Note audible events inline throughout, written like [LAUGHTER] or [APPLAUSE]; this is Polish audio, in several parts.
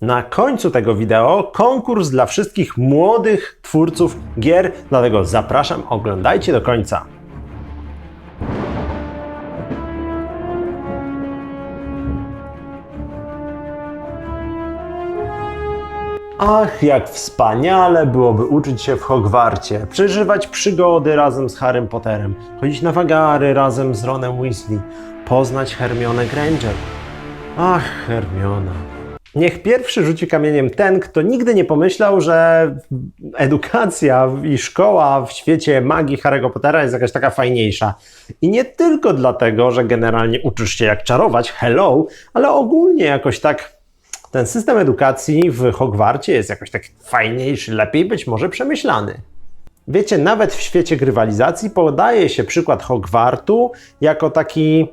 Na końcu tego wideo konkurs dla wszystkich młodych twórców gier, dlatego zapraszam, oglądajcie do końca. Ach, jak wspaniale byłoby uczyć się w Hogwarcie, przeżywać przygody razem z Harrym Potterem, chodzić na wagary razem z Ronem Weasley, poznać Hermionę Granger. Ach, Hermiona. Niech pierwszy rzuci kamieniem ten, kto nigdy nie pomyślał, że edukacja i szkoła w świecie magii Harry'ego Pottera jest jakaś taka fajniejsza. I nie tylko dlatego, że generalnie uczysz się jak czarować, hello, ale ogólnie jakoś tak ten system edukacji w Hogwarcie jest jakoś tak fajniejszy, lepiej być może przemyślany. Wiecie, nawet w świecie grywalizacji podaje się przykład Hogwartu jako taki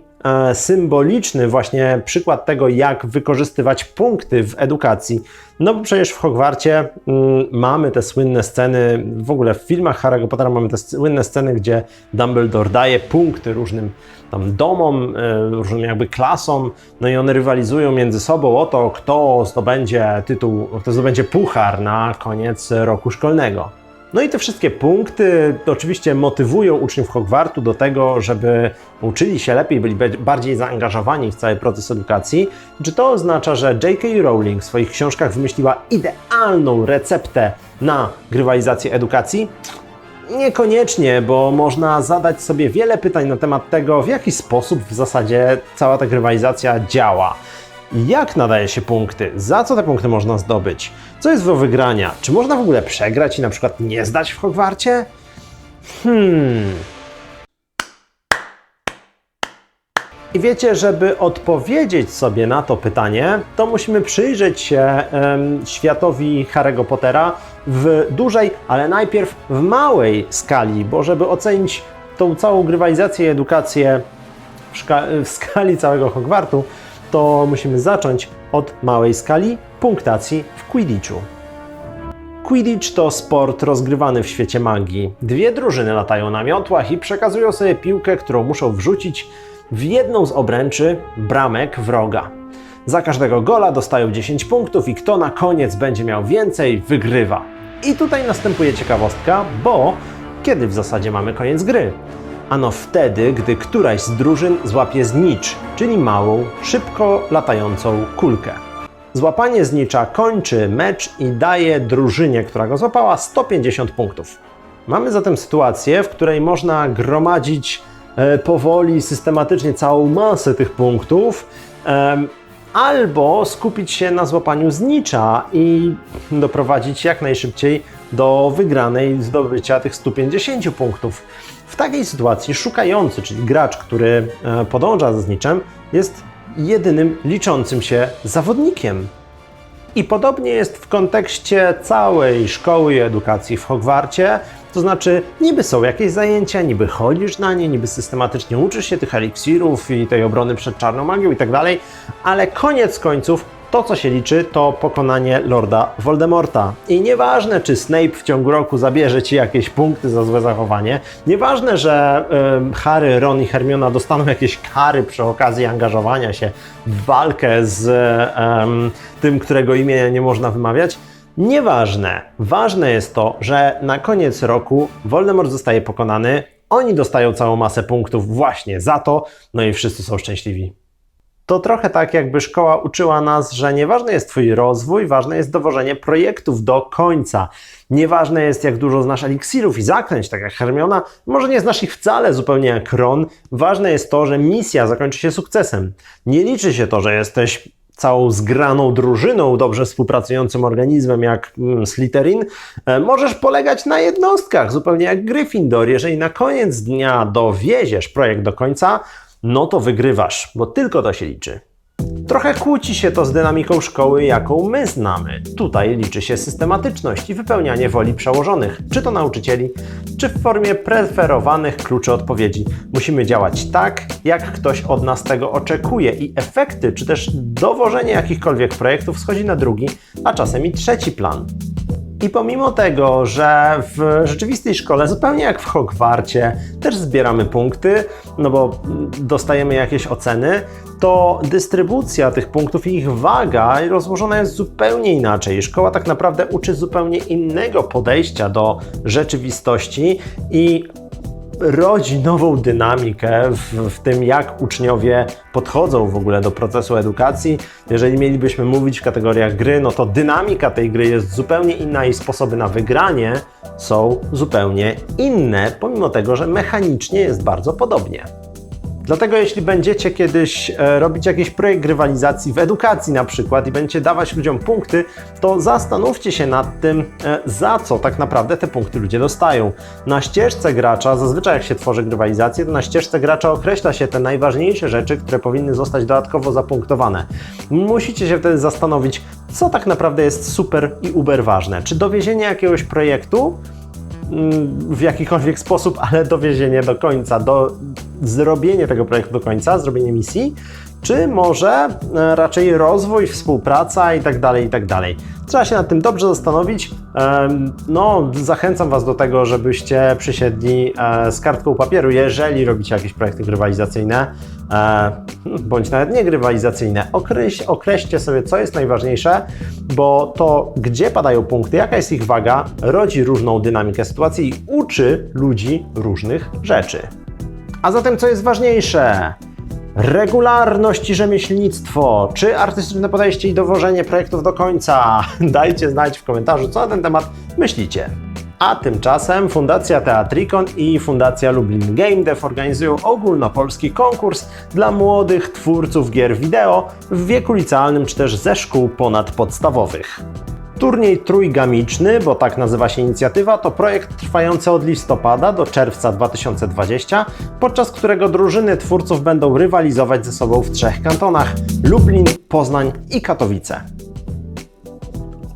symboliczny właśnie przykład tego, jak wykorzystywać punkty w edukacji. No bo przecież w Hogwarcie mm, mamy te słynne sceny, w ogóle w filmach Harry'ego Pottera mamy te słynne sceny, gdzie Dumbledore daje punkty różnym tam domom, e, różnym jakby klasom, no i one rywalizują między sobą o to, kto zdobędzie tytuł, kto zdobędzie puchar na koniec roku szkolnego. No i te wszystkie punkty oczywiście motywują uczniów Hogwartu do tego, żeby uczyli się lepiej, byli bardziej zaangażowani w cały proces edukacji. Czy to oznacza, że J.K. Rowling w swoich książkach wymyśliła idealną receptę na grywalizację edukacji? Niekoniecznie, bo można zadać sobie wiele pytań na temat tego, w jaki sposób w zasadzie cała ta grywalizacja działa. Jak nadaje się punkty? Za co te punkty można zdobyć? Co jest do wygrania? Czy można w ogóle przegrać i na przykład nie zdać w Hogwarcie? Hmm. I wiecie, żeby odpowiedzieć sobie na to pytanie, to musimy przyjrzeć się em, światowi Harry'ego Pottera w dużej, ale najpierw w małej skali, bo żeby ocenić tą całą grywalizację i edukację w, w skali całego Hogwartu, to musimy zacząć od małej skali punktacji w Quidditchu. Quidditch to sport rozgrywany w świecie magii. Dwie drużyny latają na miotłach i przekazują sobie piłkę, którą muszą wrzucić w jedną z obręczy bramek wroga. Za każdego gola dostają 10 punktów i kto na koniec będzie miał więcej, wygrywa. I tutaj następuje ciekawostka, bo kiedy w zasadzie mamy koniec gry? Ano wtedy, gdy któraś z drużyn złapie znicz, czyli małą, szybko latającą kulkę. Złapanie znicza kończy mecz i daje drużynie, która go złapała, 150 punktów. Mamy zatem sytuację, w której można gromadzić e, powoli, systematycznie całą masę tych punktów, albo skupić się na złapaniu znicza i doprowadzić jak najszybciej do wygranej zdobycia tych 150 punktów. W takiej sytuacji szukający, czyli gracz, który e, podąża za zniczem, jest jedynym liczącym się zawodnikiem. I podobnie jest w kontekście całej szkoły i edukacji w Hogwarcie. To znaczy, niby są jakieś zajęcia, niby chodzisz na nie, niby systematycznie uczysz się tych eliksirów i tej obrony przed czarną magią i tak dalej, ale koniec końców to, co się liczy, to pokonanie Lorda Voldemorta. I nieważne, czy Snape w ciągu roku zabierze ci jakieś punkty za złe zachowanie, nieważne, że em, Harry, Ron i Hermiona dostaną jakieś kary przy okazji angażowania się w walkę z tym, którego imienia nie można wymawiać, Nieważne. Ważne jest to, że na koniec roku Voldemort zostaje pokonany, oni dostają całą masę punktów właśnie za to, no i wszyscy są szczęśliwi. To trochę tak, jakby szkoła uczyła nas, że nieważny jest Twój rozwój, ważne jest dowożenie projektów do końca. Nieważne jest, jak dużo znasz eliksirów i zaklęć, tak jak Hermiona, może nie znasz ich wcale, zupełnie jak Ron. Ważne jest to, że misja zakończy się sukcesem. Nie liczy się to, że jesteś całą zgraną drużyną, dobrze współpracującym organizmem jak mm, Slytherin, e, możesz polegać na jednostkach, zupełnie jak Gryffindor. Jeżeli na koniec dnia dowieziesz projekt do końca, no to wygrywasz, bo tylko to się liczy. Trochę kłóci się to z dynamiką szkoły, jaką my znamy. Tutaj liczy się systematyczność i wypełnianie woli przełożonych, czy to nauczycieli, czy w formie preferowanych kluczy odpowiedzi. Musimy działać tak, jak ktoś od nas tego oczekuje i efekty, czy też dowożenie jakichkolwiek projektów schodzi na drugi, a czasem i trzeci plan. I pomimo tego, że w rzeczywistej szkole, zupełnie jak w Hogwarcie, też zbieramy punkty, no bo dostajemy jakieś oceny, to dystrybucja tych punktów i ich waga rozłożona jest zupełnie inaczej. Szkoła tak naprawdę uczy zupełnie innego podejścia do rzeczywistości i rodzi nową dynamikę w, w, tym, jak uczniowie podchodzą w ogóle do procesu edukacji. Jeżeli mielibyśmy mówić w kategoriach gry, no to dynamika tej gry jest zupełnie inna i sposoby na wygranie są zupełnie inne, pomimo tego, że mechanicznie jest bardzo podobnie. Dlatego jeśli będziecie kiedyś e, robić jakiś projekt rywalizacji w edukacji na przykład i będziecie dawać ludziom punkty, to zastanówcie się nad tym, e, za co tak naprawdę te punkty ludzie dostają. Na ścieżce gracza, zazwyczaj jak się tworzy rywalizację, to na ścieżce gracza określa się te najważniejsze rzeczy, które powinny zostać dodatkowo zapunktowane. Musicie się wtedy zastanowić, co tak naprawdę jest super i uber ważne. Czy dowiezienie jakiegoś projektu, w jakikolwiek sposób, ale dowiezienie do końca, do zrobienie tego projektu do końca, zrobienie misji, czy może e, raczej rozwój, współpraca i tak dalej, i tak dalej. Trzeba się nad tym dobrze zastanowić. No, zachęcam Was do tego, żebyście przysiedli e, z kartką papieru, jeżeli robicie jakieś projekty grywalizacyjne, e, bądź nawet nie grywalizacyjne. Okreś, określcie sobie, co jest najważniejsze, bo to, gdzie padają punkty, jaka jest ich waga, rodzi różną dynamikę sytuacji i uczy ludzi różnych rzeczy. A zatem, co jest ważniejsze? Regularność i rzemieślnictwo. Czy artystyczne podejście i dowożenie projektów do końca? [LAUGHS] Dajcie znać w komentarzu, co na ten temat myślicie. A tymczasem Fundacja Teatrikon i Fundacja Lublin Game Dev organizują ogólnopolski konkurs dla młodych twórców gier wideo w wieku licealnym czy też ze szkół ponadpodstawowych. Turniej trójgamiczny, bo tak nazywa się inicjatywa, to projekt trwający od listopada do czerwca 2020, podczas którego drużyny twórców będą rywalizować ze sobą w trzech kantonach: Lublin, Poznań i Katowice.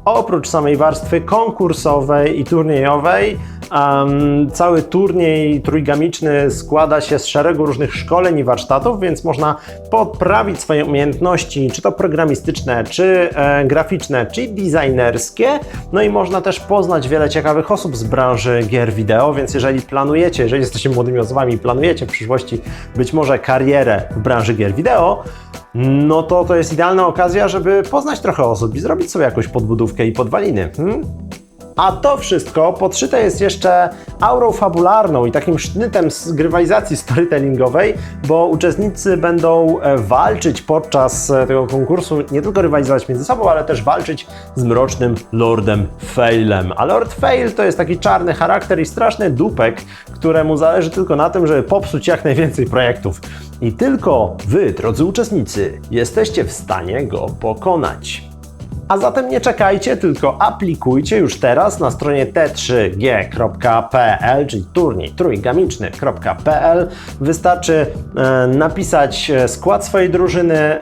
Oprócz samej warstwy konkursowej i turniejowej, Um, cały turniej trójgamiczny składa się z szeregu różnych szkoleń i warsztatów, więc można poprawić swoje umiejętności, czy to programistyczne, czy e, graficzne, czy designerskie. No i można też poznać wiele ciekawych osób z branży gier wideo, więc jeżeli planujecie, jeżeli jesteście młodymi osobami i planujecie w przyszłości być może karierę w branży gier wideo, no to to jest idealna okazja, żeby poznać trochę osób i zrobić sobie jakąś podbudówkę i podwaliny. Hmm? A to wszystko podszyte jest jeszcze aurą fabularną i takim sznytem z grywalizacji storytellingowej, bo uczestnicy będą e, walczyć podczas e, tego konkursu, nie tylko rywalizować między sobą, ale też walczyć z mrocznym Lordem Failem. A Lord Fail to jest taki czarny charakter i straszny dupek, któremu zależy tylko na tym, żeby popsuć jak najwięcej projektów. I tylko wy, drodzy uczestnicy, jesteście w stanie go pokonać. A zatem nie czekajcie, tylko aplikujcie już teraz na stronie t3g.pl, czyli turniej trójgamiczny.pl. Wystarczy e, napisać e, skład swojej drużyny, e,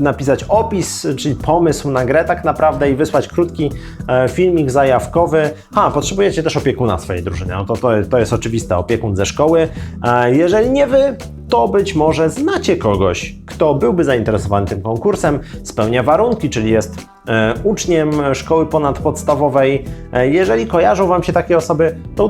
napisać opis, czyli pomysł na grę tak naprawdę i wysłać krótki e, filmik zajawkowy. Ha, potrzebujecie też opiekuna swojej drużyny, no to, to, to jest oczywiste, opiekun ze szkoły. E, jeżeli nie wy, to być może znacie kogoś, kto byłby zainteresowany tym konkursem, spełnia warunki, czyli jest e, uczniem szkoły ponadpodstawowej. E, jeżeli kojarzą Wam się takie osoby, to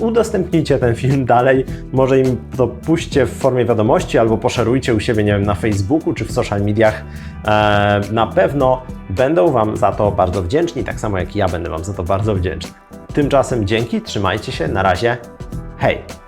udostępnijcie ten film dalej. Może im to puśćcie w formie wiadomości albo poszerujcie u siebie, nie wiem, na Facebooku czy w social mediach. E, na pewno będą Wam za to bardzo wdzięczni, tak samo jak ja będę Wam za to bardzo wdzięczny. Tymczasem dzięki, trzymajcie się, na razie, hej!